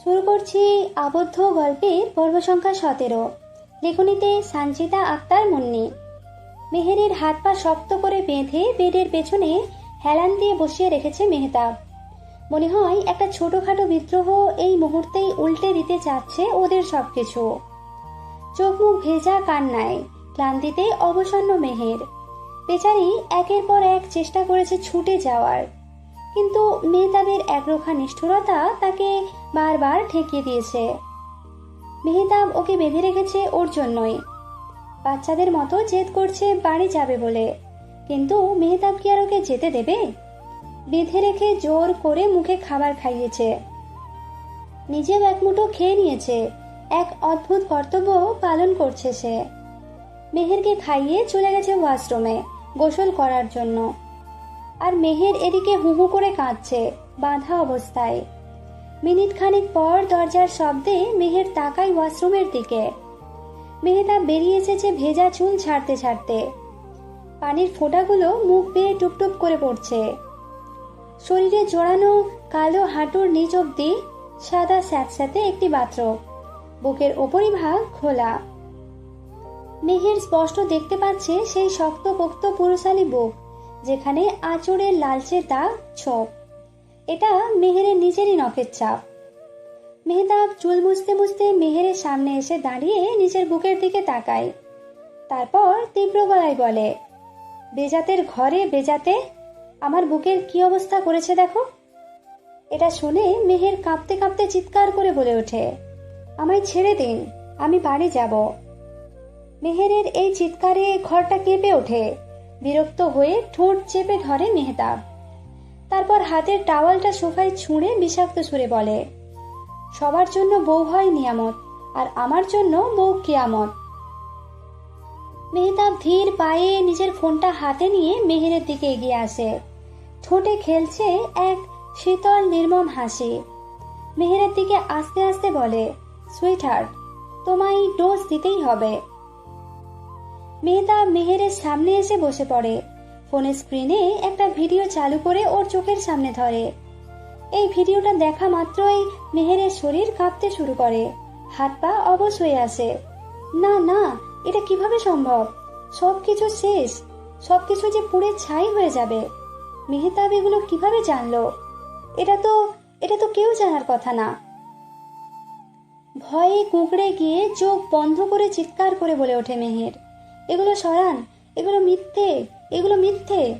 শুরু করছি আবদ্ধ গল্পের পর্ব সংখ্যা সতেরো। লেখনীতে সানজিদা আক্তার মুন্নি। মেহেরের হাত পা শক্ত করে বেঁধে বেডের পেছনে হেলান দিয়ে বসিয়ে রেখেছে মেহতাব। মনে হয় একটা ছোটখাটো বিদ্রোহ এই মুহূর্তেই উল্টে দিতে চাচ্ছে ওদের সবকিছু। চোখ মুখ ভেজা কান্নায়, ক্লান্তিতে অবসন্ন মেহের। বেচারি একের পর এক চেষ্টা করেছে ছুটে যাওয়ার। কিন্তু মেহতাবের একরোখা নিষ্ঠুরতা তাকে বারবার ঠেকিয়ে দিয়েছে। মেহতাব ওকে বেঁধে রেখেছে ওর জন্যই। বাচ্চাদের মতো জেদ করছে, বাড়ি যাবে বলে। কিন্তু মেহতাব কি আর ওকে যেতে দেবে? বেঁধে রেখে জোর করে মুখে খাবার খাইয়েছে। নিজেও এক মুঠো খেয়ে নিয়েছে। এক অদ্ভুত কর্তব্য পালন করছে সে। মেহেরকে খাইয়ে চলে গেছে ওয়াশরুমে গোসল করার জন্য। আর মেহের এদিকে হু হু করে কাঁদছে, বাঁধা অবস্থায়। মিনিট খানিক পর দরজার শব্দে মেহের তাকাই ওয়াশরুমের দিকে। মেহেতা বেরিয়ে এসেছে ভেজা চুল ছাড়তে ছাড়তে। পানির ফোঁটাগুলো মুখ বেয়ে টুপটুপ করে পড়ছে। শরীরে জড়ানো কালো হাঁটুর নিচ অব্দি সাদা স্যাঁতস্যাঁতে একটি বাথরুম বুকের ওপরিভাগ খোলা। মেহের স্পষ্ট দেখতে পাচ্ছে সেই শক্ত পোক্ত পুরুষালী বুক। যেখানে আঁচড়ের লালচে দাগ ছোপ। এটা মেহেরের নিজেরই নখের চাপ মেহতাব চুল মুছতে মুছতে মেহেরের সামনে এসে দাঁড়িয়ে নিজের বুকের দিকে তাকায়। তারপর তীব্র গলায় বলে, বেজাতের ঘরে বেজাতে, আমার বুকের কি অবস্থা করেছে দেখো? এটা শুনে মেহের কাঁপতে কাঁপতে চিৎকার করে বলে ওঠে, আমায় ছেড়ে দিন, আমি বাড়ি যাব। মেহেরের এই চিৎকারে ঘরটা কেঁপে ওঠে। বিরক্ত হয়ে ঠোঁট চেপে ধরে মেহতাব। তারপর হাতের টাওয়ালটা সোফায় ছুঁড়ে বিষাক্ত সুরে বলে, সবার জন্য বউ হয় নিয়ামত, আর আমার জন্য বউ কিয়ামত। মেহতাব ধীর পায়ে নিজের ফোনটা হাতে নিয়ে মেহেরের দিকে এগিয়ে আসে। ঠোঁটে খেলছে এক শীতল নির্মম হাসি। মেহেরের দিকে আস্তে আস্তে বলে সুইট হার্ট তোমায় ডোজ দিতেই হবে। মেহতাব মেহেরের সামনে এসে বসে পড়ে। ফোনের স্ক্রিনে একটা ভিডিও চালু করে ওর চোখের সামনে ধরে। এই ভিডিওটা দেখা মাত্রই মেহেরের শরীর কাঁপতে শুরু করে। হাত পা অবশ হয়ে আসে না না, এটা কীভাবে সম্ভব? সব কিছু শেষ। সব কিছু যে পুড়ে ছাই হয়ে যাবে। মেহতাব এগুলো কীভাবে জানলো? এটা তো এটা তো কেউ জানার কথা না। ভয়ে কুঁকড়ে গিয়ে চোখ বন্ধ করে চিৎকার করে বলে ওঠে মেহের। এগুলো সরান, এগুলো মিথ্যে এগুলো মিথ্যে।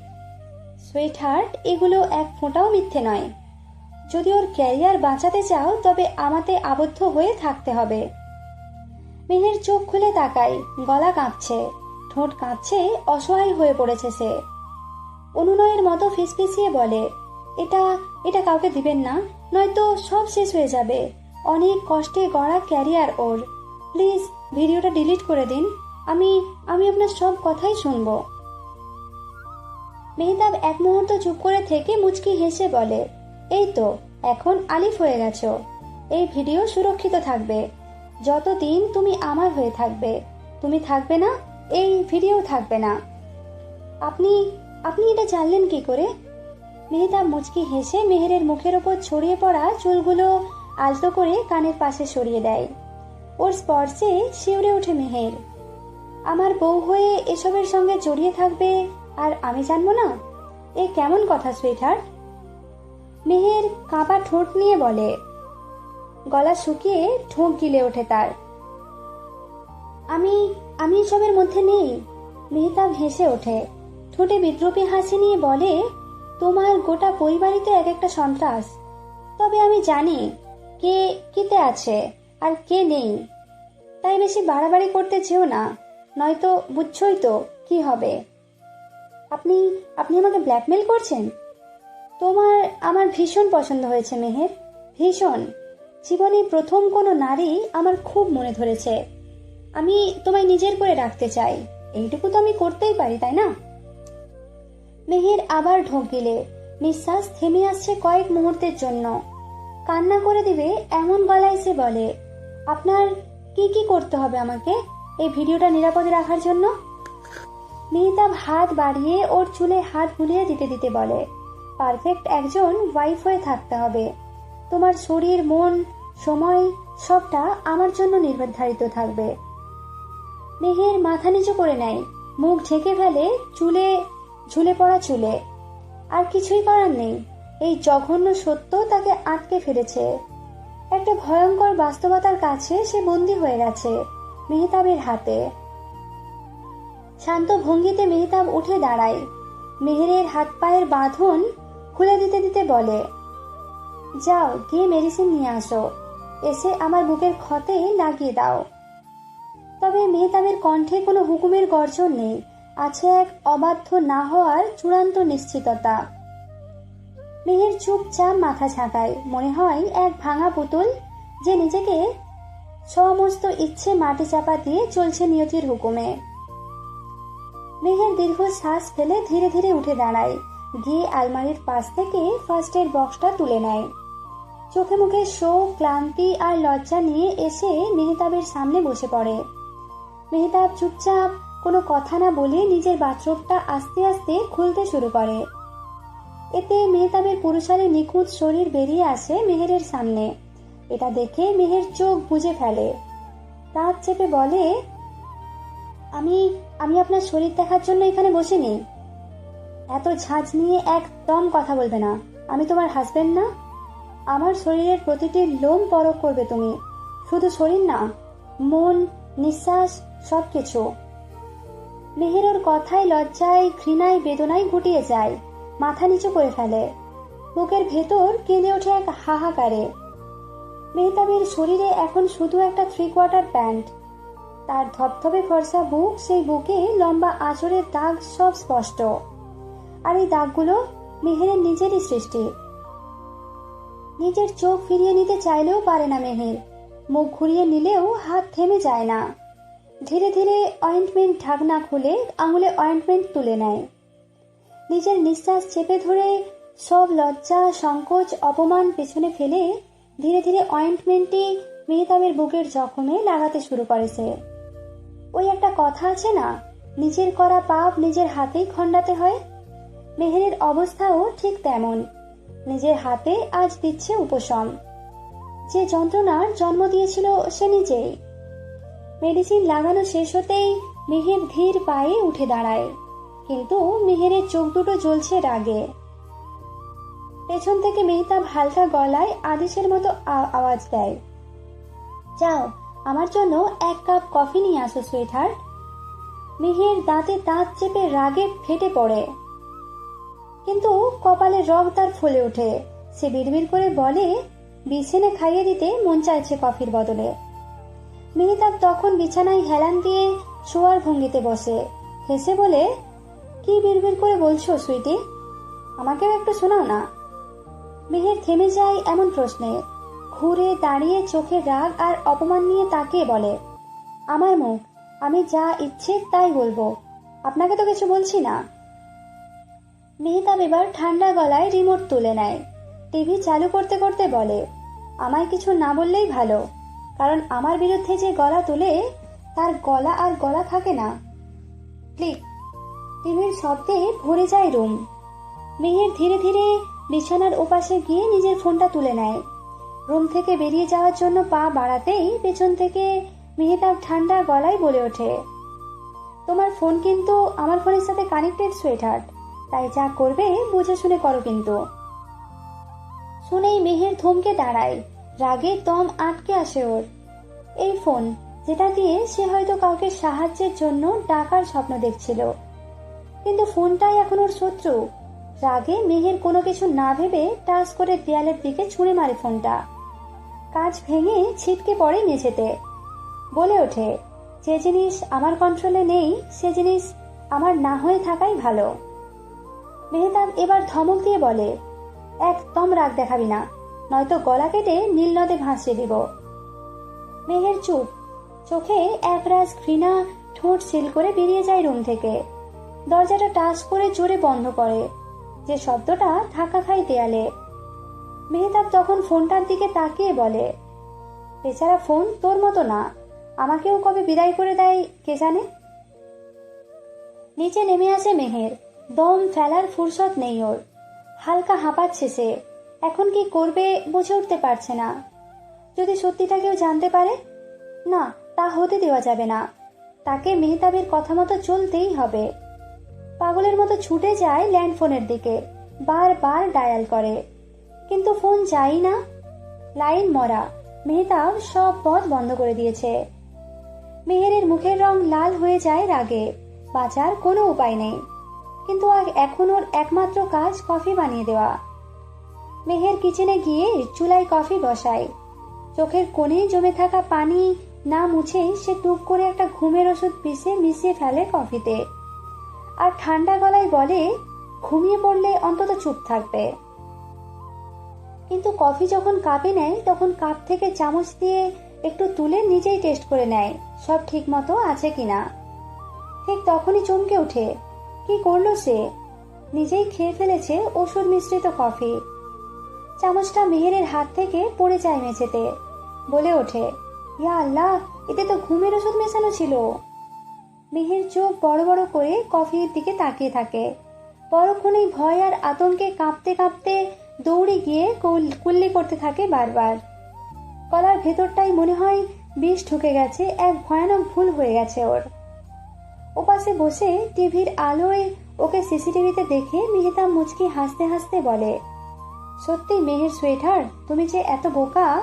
সুইট হার্ট এগুলো এক ফোঁটাও মিথ্যে নয়। যদি ওর ক্যারিয়ার বাঁচাতে চাও, তবে আমাতে আবদ্ধ হয়ে থাকতে হবে। মেহের চোখ খুলে তাকাই গলা কাঁপছে। ঠোঁট কাঁপছে, অসহায় হয়ে পড়েছে সে। অনুনয়ের মতো ফিসফিসিয়ে বলে, এটা এটা কাউকে দিবেন না, নয়তো সব শেষ হয়ে যাবে। অনেক কষ্টে গড়া ক্যারিয়ার ওর। প্লিজ, ভিডিওটা ডিলিট করে দিন। আমি আমি আপনার সব কথাই শুনব। মেহতাব এক মুহূর্ত চুপ করে থেকে মুচকি হেসে বলে, এই তো, এখন আলিফ হয়ে গেছো। এই ভিডিও সুরক্ষিত থাকবে। যতদিন তুমি আমার হয়ে থাকবে, তুমি থাকবে না, এই ভিডিও থাকবে না। আপনি আপনি এটা জানলেন কি করে? মেহতাব মুচকি হেসে মেহেরের মুখের ওপর ছড়িয়ে পড়া চুলগুলো আলতো করে কানের পাশে সরিয়ে দেয়। ওর স্পর্শে শিউরে ওঠে মেহের। আমার বউ হয়ে এসবের সঙ্গে জড়িয়ে থাকবে আর আমি জানব না? এ কেমন কথা সুইটহার্ট মেহের কাঁপা ঠোঁট নিয়ে বলে। গলা শুকিয়ে ঠোঁট গিলে ওঠে তার। আমি আমি এসবের মধ্যে নেই। মেহতাব হেসে ওঠে। ঠোঁটে বিদ্রোপী হাসি নিয়ে বলে, তোমার গোটা পরিবারই তো এক একটা সন্ত্রাস। তবে আমি জানি কে, কেতে আছে আর কে নেই। তাই বেশি বাড়াবাড়ি করতে চেও না। নয়তো বুঝছই তো কি হবে। আপনি আপনি আমাকে ব্ল্যাকমেল করছেন? তোমার, আমার ভীষণ পছন্দ হয়েছে মেহের, ভীষণ। জীবনে প্রথম কোনো নারী আমার খুব মনে ধরেছে। আমি তোমায় নিজের করে রাখতে চাই। এইটুকু তো আমি করতেই পারি, তাই না? মেহের আবার ঢোক গিলে। নিঃশ্বাস থেমে আসছে কয়েক মুহূর্তের জন্য। কান্না করে দিবে এমন গলায় সে বলে, আপনার কি কি করতে হবে আমাকে? এই ভিডিওটা নিরাপদে রাখার জন্য? মেহতাব হাত বাড়িয়ে ওর চুলে হাত বুলিয়ে দিতে দিতে বলে, পারফেক্ট একজন ওয়াইফ হয়ে থাকতে হবে। তোমার শরীর, মন, সময় সবটা আমার জন্য নির্ধারিত থাকবে। মেহের মাথা নিচু করে নেয়, মুখ ঢেকে ফেলে চুলে, ঝুলে পড়া চুলে। আর কিছুই করার নেই, এই জঘন্য সত্য তাকে আটকে ফেলেছে। একটা ভয়ঙ্কর বাস্তবতার কাছে সে বন্দী হয়ে গেছে। মেহতাবের হাতে। শান্ত ভঙ্গিতে মেহতাব উঠে দাঁড়ায়। মেহেরের হাত পায়ের বাঁধন খুলে দিতে দিতে বলে, যাও, গিয়ে মেডিসিন নিয়ে আসো। এসে আমার বুকের ক্ষতে লাগিয়ে দাও। তবে মেহতাবের কণ্ঠে কোনো হুকুমের গর্জন নেই। আছে এক অবাধ্য না হওয়ার চূড়ান্ত নিশ্চিততা। মেহের চুপচাপ মাথা ঝাঁকায়। মনে হয় এক ভাঙা পুতুল যে নিজেকে সমস্ত ইচ্ছে মাটি চাপা দিয়ে চলছে নিয়তির হুকুমে। মেহের দীর্ঘ শ্বাস ফেলে ধীরে ধীরে উঠে দাঁড়ায়, গিয়ে আলমারির পাশ থেকে ফার্স্ট এড বক্সটা তুলে নেয়। চোখে মুখে শোক, ক্লান্তি আর লজ্জা নিয়ে এসে মেহতাবের সামনে বসে পড়ে। মেহতাব চুপচাপ কোনো কথা না বলে নিজের বাথরুমটা আস্তে আস্তে খুলতে শুরু করে। এতে মেহতাবের পুরুষারে নিখুঁত শরীর বেরিয়ে আসে মেহেরের সামনে। এটা দেখে মেহের চোখ বুঝে ফেলে। দাঁত চেপে বলে, আমি আমি আপনার শরীর দেখার জন্য এখানে বসিনি। এত ঝাঁজ নিয়ে একদম কথা বলবে না। আমি তোমার হাজবেন্ড না। আমার শরীরের প্রতিটি লোম পরক করবে তুমি। শুধু শরীর না, মন, নিঃশ্বাস সব কিছু মেহেরোর কথায় লজ্জায়, ঘৃণায়, বেদনায় গুটিয়ে যায়। মাথা নিচু করে ফেলে। বুকের ভেতর কেঁদে ওঠে এক হাহাকারে। মেহতাবের শরীরে এখন শুধু একটা থ্রি কোয়ার্টার প্যান্ট তার ধপধপে ফর্সা বুক, সেই বুকে লম্বা আঁচড়ের দাগ সব স্পষ্ট। আর এই দাগগুলো মেহেরের নিজেরই সৃষ্টি। নিজের চোখ ফিরিয়ে নিতে চাইলেও পারে না মেহের। মুখ ঘুরিয়ে নিলেও হাত থেমে যায় না। ধীরে ধীরে অয়েন্টমেন্ট ঢাকনা খুলে আঙুলে অয়েন্টমেন্ট তুলে নেয়। নিজের নিঃশ্বাস চেপে ধরে সব লজ্জা, সংকোচ, অপমান পেছনে ফেলে ধীরে ধীরে অয়েন্টমেন্টটি মেহতাবের বুকের জখমে লাগাতে শুরু করেছে। ওই একটা কথা আছে না? নিজের করা পাপ নিজের হাতেই খণ্ডাতে হয়। মেহেরের অবস্থাও ঠিক তেমন। নিজের হাতে আজ দিচ্ছে উপশম। যে যন্ত্রণার জন্ম দিয়েছিল সে নিজেই। মেডিসিন লাগানো শেষ হতেই মেহের ধীর পায়ে উঠে দাঁড়ায়। কিন্তু মেহেরের চোখ দুটো জ্বলছে রাগে। পেছন থেকে মেহতাব হালকা গলায় আদেশের মতো আওয়াজ দেয়। যাও, আমার জন্য এক কাপ কফি নিয়ে আসো সুইটহার্ট মেহের দাঁতে দাঁত চেপে রাগে ফেটে পড়ে। কিন্তু কপালে রগ তার ফুলে ওঠে। সে বিড়বিড় করে বলে, বিছানে খাইয়ে দিতে মন চাইছে কফির বদলে। মেহতাব তখন বিছানায় হেলান দিয়ে শোয়ার ভঙ্গিতে বসে। হেসে বলে, কি বিড়বিড় করে বলছো সুইটি আমাকেও একটু শোনাও না। মেহের থেমে যায় এমন প্রশ্নে। ঘুরে দাঁড়িয়ে চোখে রাগ আর অপমান নিয়ে তাকে বলে, আমার মুখ, আমি যা ইচ্ছে তাই বলব। আপনাকে তো কিছু বলছি না? মেহতাব এবার ঠান্ডা গলায় রিমোট তুলে নেয়। টিভি চালু করতে করতে বলে, আমায় কিছু না বললেই ভালো, কারণ আমার বিরুদ্ধে যে গলা তুলে, তার গলা আর গলা থাকে না। টিভির শব্দে ভরে যায় রুম। মেহের ধীরে ধীরে বিছানার ওপাশে গিয়ে নিজের ফোনটা তুলে নেয়। রুম থেকে বেরিয়ে যাওয়ার জন্য পা বাড়াতেই পেছন থেকে মেহতাব ঠান্ডা গলায় বলে ওঠে, তোমার ফোন কিন্তু আমার ফোনের সাথে কানেক্টেড সুইটহার্ট তাই যা করবে, বুঝে শুনে করো কিন্তু। শুনেই মেহের থমকে দাঁড়ায়। রাগে দম আটকে আসে ওর। এই ফোন, যেটা দিয়ে সে হয়তো কাউকে সাহায্যের জন্য ডাকার স্বপ্ন দেখছিল। কিন্তু ফোনটাই এখন ওর শত্রু। রাগে মেহের কোনো কিছু না ভেবে টাচ করে দেয়ালের দিকে ছুঁড়ে মারে ফোনটা। কাজ ভেঙে ছিটকে পড়ে মেঝেতে। বলে ওঠে, যে জিনিস আমার কন্ট্রোলে নেই, সে জিনিস আমার না হয়ে থাকাই ভালো। মেহতাব এবার ধমক দিয়ে বলে, একদম রাগ দেখাবি না, নয়তো গলা কেটে নীল নদে ভাসিয়ে দিব। মেহের চুপ, চোখে একরাজ ঘৃণা, ঠোঁট সিল করে বেরিয়ে যায় রুম থেকে। দরজাটা টাচ করে জোরে বন্ধ করে। যে শব্দটা ধাক্কা খায় দেয়ালে। মেহতাব তখন ফোনটার দিকে তাকিয়ে বলে, বেচারা ফোন তোর মতো না, আমাকেও কবে বিদায় করে দেয় কে জানে? নিচে নেমে আসে মেহের, দম ফেলার ফুরসত নেই ওর। হালকা হাঁপাচ্ছে সে, এখন কি করবে বুঝে উঠতে পারছে না। যদি সত্যিটা কেউ জানতে পারে, না, তা হতে দেওয়া যাবে না। তাকে মেহতাবের কথা মতো চলতেই হবে। পাগলের মতো ছুটে যায় ল্যান্ড ফোনের দিকে, বারবার ডায়াল করে। কিন্তু ফোন যাই না। লাইন মরা। মেহতাব সব পথ বন্ধ করে দিয়েছে। মেহেরের মুখের রং লাল হয়ে যায় রাগে। বাঁচার কোনো উপায় নেই। কিন্তু এখন ওর একমাত্র কাজ কফি বানিয়ে দেওয়া। মেহের কিচেনে গিয়ে চুলায় কফি বসায়। চোখের কোণে জমে থাকা পানি না মুছেই সে টুক করে একটা ঘুমের ওষুধ পিষে মিশিয়ে ফেলে কফিতে। আর ঠান্ডা গলায় বলে, ঘুমিয়ে পড়লে অন্তত চুপ থাকবে। কিন্তু কফি যখন কাপে নেয়, তখন কাপ থেকে চামচ দিয়ে একটু তুলে নিজেই টেস্ট করে নেয়, সব ঠিক মতো আছে কিনা। ঠিক তখনই চমকে ওঠে। কি করল সে? নিজেই খেয়ে ফেলেছে ওষুধ মিশ্রিত কফি। চামচটা মেহেরের হাত থেকে পড়ে যায় মেঝেতে। বলে ওঠে, ইয়া আল্লাহ, এতে তো ঘুমের ওষুধ মেশানো ছিল। মেহের চোখ বড় বড় করে কফির দিকে তাকিয়ে থাকে। পরক্ষণেই ভয় আর আতঙ্কে কাঁপতে কাঁপতে দৌড়ে গিয়ে কুল- কুল্লি করতে থাকে বারবার। গলার ভেতরটাই মনে হয় বিষ ঢুকে গেছে, এক ভয়ানক ভুল হয়ে গেছে ওর। ওপাশে বসে টিভির আলোয় ওকে সিসিটিভিতে দেখে মিহিতা মুচকি হাসতে হাসতে বলে, সত্যি মেহের সোয়েটার? তুমি যে এত বোকা?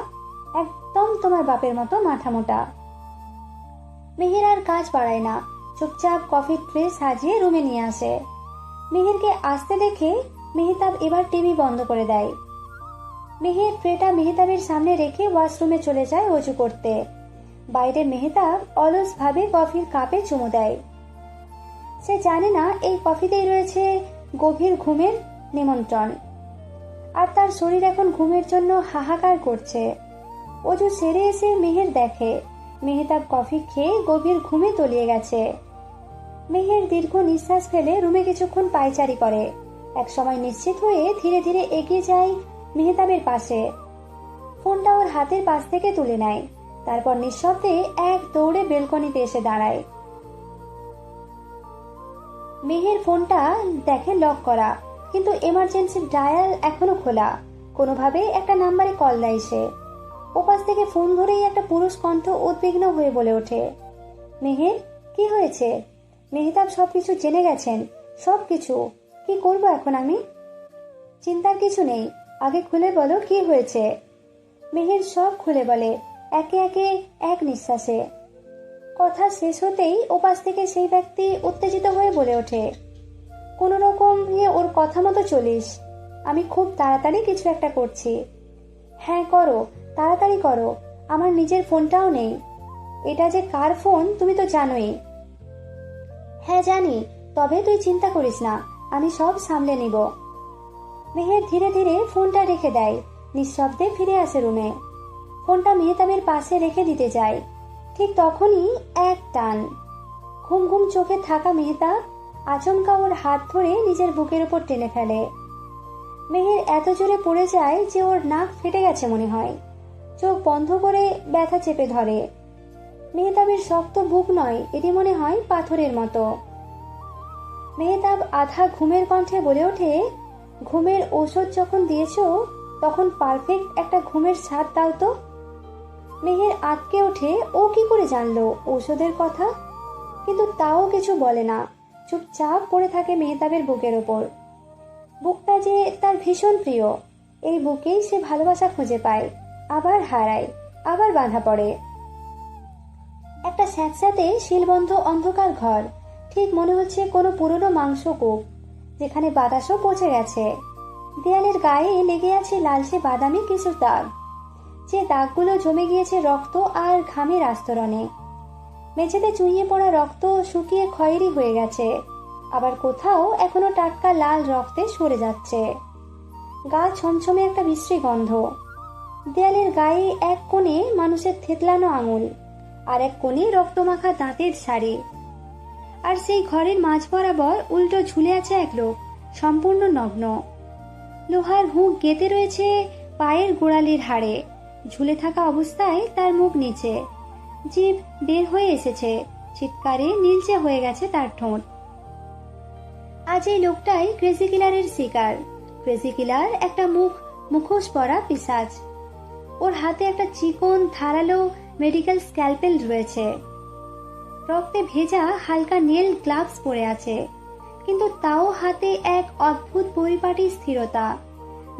একদম তোমার বাপের মতো মাথা মোটা। মেহের আর কাজ বাড়ায় না। চুপচাপ কফির ট্রে সাজিয়ে রুমে নিয়ে আসে। মেহেরকে আসতে দেখে মেহতাব এবার টিভি বন্ধ করে দেয়। মেহের ট্রেটা মেহতাবের সামনে রেখে ওয়াশরুমে চলে যায় অজু করতে। বাইরে মেহতাব অলসভাবে কফির কাপে চুমু দেয়। সে জানে না এই কফিতেই রয়েছে গভীর ঘুমের নিমন্ত্রণ। আর তার শরীর এখন ঘুমের জন্য হাহাকার করছে। অজু সেরে এসে মেহের দেখে। মেহতাব কফি খেয়ে গভীর ঘুমে তলিয়ে গেছে। মেহের দীর্ঘ নিঃশ্বাস ফেলে রুমে কিছুক্ষণ পায়চারি করে। এক সময় নিশ্চিত হয়ে ধীরে ধীরে এগিয়ে যায় মেহতাবের পাশে। ফোনটা ওর হাতের পাশ থেকে তুলে নেয়। তারপর নিঃশব্দে এক দৌড়ে বেলকনিতে এসে দাঁড়ায়। মেহের ফোনটা দেখে লক করা, কিন্তু এমার্জেন্সি ডায়াল এখনও খোলা। কোনোভাবে একটা নাম্বারে কল দেয় সে। ওপাশ থেকে ফোন ধরেই একটা পুরুষ কণ্ঠ উদ্বিগ্ন হয়ে বলে ওঠে, মেহের, কি হয়েছে? মেহতাব সবকিছু জেনে গেছেন। সব কিছু কি করব এখন আমি? চিন্তার কিছু নেই। আগে খুলে বলো কি হয়েছে? মেহের সব খুলে বলে, একে একে এক নিঃশ্বাসে। কথা শেষ হতেই ওপাশ থেকে সেই ব্যক্তি উত্তেজিত হয়ে বলে ওঠে, কোনো রকম নিয়ে ওর কথা মতো চলিস। আমি খুব তাড়াতাড়ি কিছু একটা করছি। হ্যাঁ করো, তাড়াতাড়ি করো। আমার নিজের ফোনটাও নেই। এটা যে কার ফোন, তুমি তো জানোই। হ্যাঁ জানি। তবে তুই চিন্তা করিস না, আমি সব সামলে নিব। মেহের ধীরে ধীরে ফোনটা রেখে দেয়। নিঃশব্দে ফিরে আসে রুমে। ফোনটা মেহতাবের পাশে রেখে দিতে যায় ঠিক তখনই এক টান। ঘুম ঘুম চোখে থাকা মেহতা আচমকা ওর হাত ধরে নিজের বুকের উপর টেনে ফেলে। মেহের এত জোরে পড়ে যায় যে ওর নাক ফেটে গেছে মনে হয়। চোখ বন্ধ করে ব্যথা চেপে ধরে। মেহতাবের শক্ত বুক নয়, এটি মনে হয় পাথরের মতো। মেহতাব আধা ঘুমের কণ্ঠে বলে ওঠে, ঘুমের ঔষধ যখন দিয়েছ, তখন পারফেক্ট একটা ঘুমের স্বাদ দাও তো। মেহের আটকে ওঠে ও কি করে জানলো ঔষধের কথা? কিন্তু তাও কিছু বলে না, চুপচাপ পড়ে থাকে মেহতাবের বুকের ওপর। বুকটা যে তার ভীষণ প্রিয়, এই বুকেই সে ভালোবাসা খুঁজে পায়, আবার হারায়, আবার বাঁধা পড়ে। একটা স্যাঁতস্যাঁতে শিলবন্ধ অন্ধকার ঘর। ঠিক মনে হচ্ছে কোনো পুরনো মাংস কূপ যেখানে বাতাসও পচে গেছে। দেয়ালের গায়ে লেগে আছে লালচে বাদামি কিছু দাগ। যে দাগগুলো জমে গিয়েছে রক্ত আর ঘামের আস্তরণে। মেঝেতে চুইয়ে পড়া রক্ত শুকিয়ে খয়েরি হয়ে গেছে। আবার কোথাও এখনও টাটকা লাল রক্তে সরে যাচ্ছে। গা ছমছমে একটা বিশ্রী গন্ধ। দেয়ালের গায়ে এক কোণে মানুষের থেতলানো আঙুল। আর এক কোণে রক্তমাখা দাঁতের শাড়ি। আর সেই ঘরের মাঝ বরাবর উল্টো ঝুলে আছে এক লোক, সম্পূর্ণ নগ্ন। লোহার হুঁক গেঁথে রয়েছে পায়ের গোড়ালির হাড়ে। ঝুলে থাকা অবস্থায় তার মুখ নিচে। জিভ বের হয়ে এসেছে, চিৎকারে নীলচে হয়ে গেছে তার ঠোঁট। আজ এই লোকটাই ক্রেজি কিলারের শিকার। ক্রেজি কিলার একটা মুখ মুখোশ পরা পিসাজ ওর হাতে একটা চিকন, ধারালো মেডিকেল স্ক্যালপেল রয়েছে। রক্তে ভেজা হালকা নীল গ্লাভস পরে আছে, কিন্তু তাও হাতে এক অদ্ভুত পরিপাটি স্থিরতা।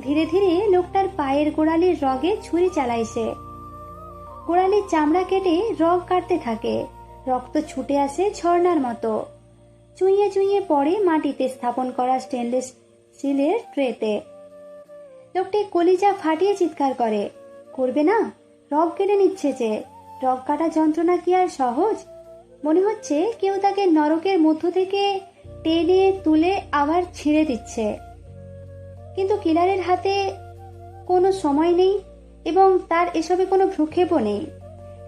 ধীরে ধীরে লোকটার পায়ের গোড়ালির রগে ছুরি চালাইছে গোড়ালির চামড়া কেটে রগ কাটতে থাকে, রক্ত ছুটে আসে ঝর্ণার মতো। চুইয়ে চুইয়ে পড়ে মাটিতে স্থাপন করা স্টেনলেস স্টিলের ট্রেতে। লোকটি কলিজা ফাটিয়ে চিৎকার করে, করবে না? রগ কেটে নিচ্ছে যে রগ কাটা যন্ত্রণা কি আর সহজ? মনে হচ্ছে কেউ তাকে নরকের মধ্য থেকে টেনে তুলে আবার ছিঁড়ে দিচ্ছে। কিন্তু কিলারের হাতে কোনো সময় নেই এবং তার এসবে কোনো ভ্রুক্ষেপও নেই।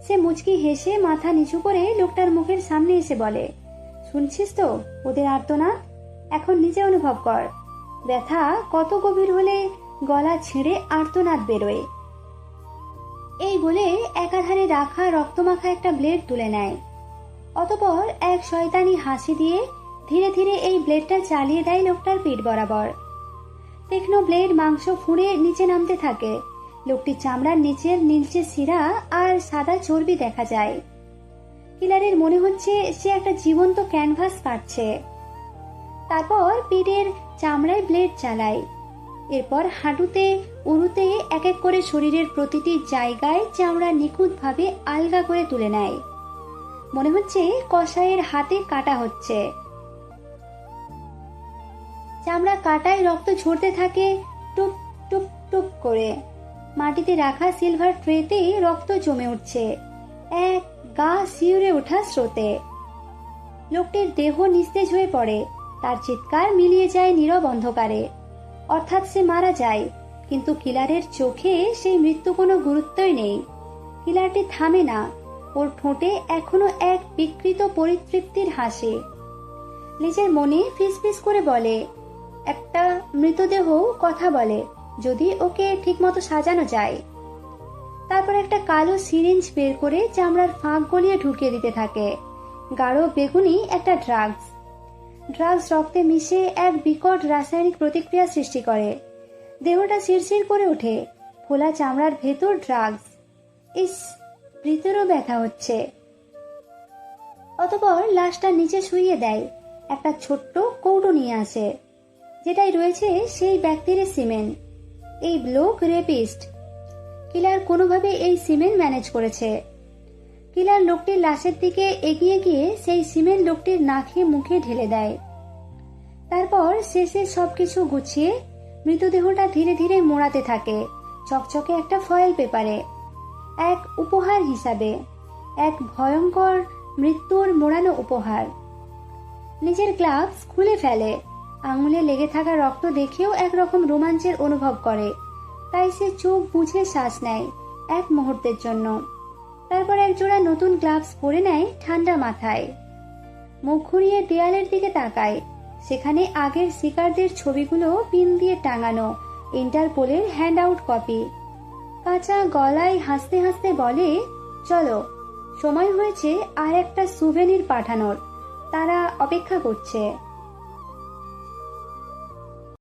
সে মুচকি হেসে মাথা নিচু করে লোকটার মুখের সামনে এসে বলে, শুনছিস তো, ওদের আর্তনাদ? এখন নিজে অনুভব কর। ব্যথা কত গভীর হলে গলা ছেড়ে আর্তনাদ বেরোয়। এই বলে একাধারে রাখা রক্তমাখা একটা ব্লেড তুলে নেয়। অতপর এক শয়তানি হাসি দিয়ে ধীরে ধীরে এই ব্লেডটা চালিয়ে দেয় লোকটার পিঠ বরাবর। তীক্ষ্ণ ব্লেড মাংস ফুঁড়ে নিচে নামতে থাকে। লোকটির চামড়ার নিচের নীলচে শিরা আর সাদা চর্বি দেখা যায়। কিলারের মনে হচ্ছে সে একটা জীবন্ত ক্যানভাস কাটছে তারপর পিঠের চামড়ায় ব্লেড চালায়। এরপর হাঁটুতে, উরুতে এক এক করে শরীরের প্রতিটি জায়গায় চামড়া নিখুঁতভাবে আলগা করে তুলে নেয়। মনে হচ্ছে কষায়ের হাতে কাটা হচ্ছে। চামড়া কাটায় রক্ত ঝরতে থাকে, টুপ টুপ টুপ করে। মাটিতে রাখা সিলভার ট্রেতে রক্ত জমে উঠছে। এক গা শিউরে ওঠা স্রোতে। লোকটির দেহ নিস্তেজ হয়ে পড়ে। তার চিৎকার মিলিয়ে যায় নীরব অন্ধকারে। অর্থাৎ সে মারা যায়। কিন্তু কিলারের চোখে সেই মৃত্যু কোনো গুরুত্বই নেই। কিলারটি থামে না। ওর ঠোঁটে এখনও এক বিকৃত পরিতৃপ্তির হাসি। নিজের মনে ফিসফিস করে বলে, একটা মৃতদেহ কথা বলে, যদি ওকে ঠিকমতো সাজানো যায়। তারপর একটা কালো সিরিঞ্জ বের করে চামড়ার ফাঁক গলিয়ে ঢুকিয়ে দিতে থাকে। গাঢ় বেগুনি একটা ড্রাগস। ড্রাগস রক্তে মিশে এক বিকট রাসায়নিক প্রতিক্রিয়া সৃষ্টি করে। দেহটা শিরশির করে ওঠে। ফোলা চামড়ার ভেতর ড্রাগস। ইস মৃতেরও ব্যথা হচ্ছে। অতপর লাশটা নিচে শুইয়ে দেয়। একটা ছোট্ট কৌটো নিয়ে আসে। যেটাই রয়েছে সেই ব্যক্তির সিমেন্ট। এই লোক রেপিস্ট। কিলার কোনোভাবে এই সিমেন্ট ম্যানেজ করেছে। কিলার লোকটির লাশের দিকে এগিয়ে গিয়ে সেই সিমেন্ট লোকটির নাকে মুখে ঢেলে দেয়। তারপর শেষে সবকিছু গুছিয়ে মৃতদেহটা ধীরে ধীরে মোড়াতে থাকে, চকচকে একটা ফয়েল পেপারে। এক উপহার হিসাবে, এক ভয়ঙ্কর মৃত্যুর মোড়ানো উপহার। নিজের গ্লাভস খুলে ফেলে, আঙুলে লেগে থাকা রক্ত দেখেও একরকম রোমাঞ্চের অনুভব করে, তাই সে চোখ বুঝে শ্বাস নেয় এক মুহূর্তের জন্য। তারপর এক জোড়া নতুন গ্লাভস পরে নেয় ঠান্ডা মাথায়। মুখ ঘুরিয়ে দেয়ালের দিকে তাকায়। সেখানে আগের শিকারদের ছবিগুলো পিন দিয়ে টাঙানো ইন্টারপোলের হ্যান্ড আউট কপি। কাঁচা গলায় হাসতে হাসতে বলে, চলো, সময় হয়েছে আর একটা সুভেনির পাঠানোর। তারা অপেক্ষা করছে।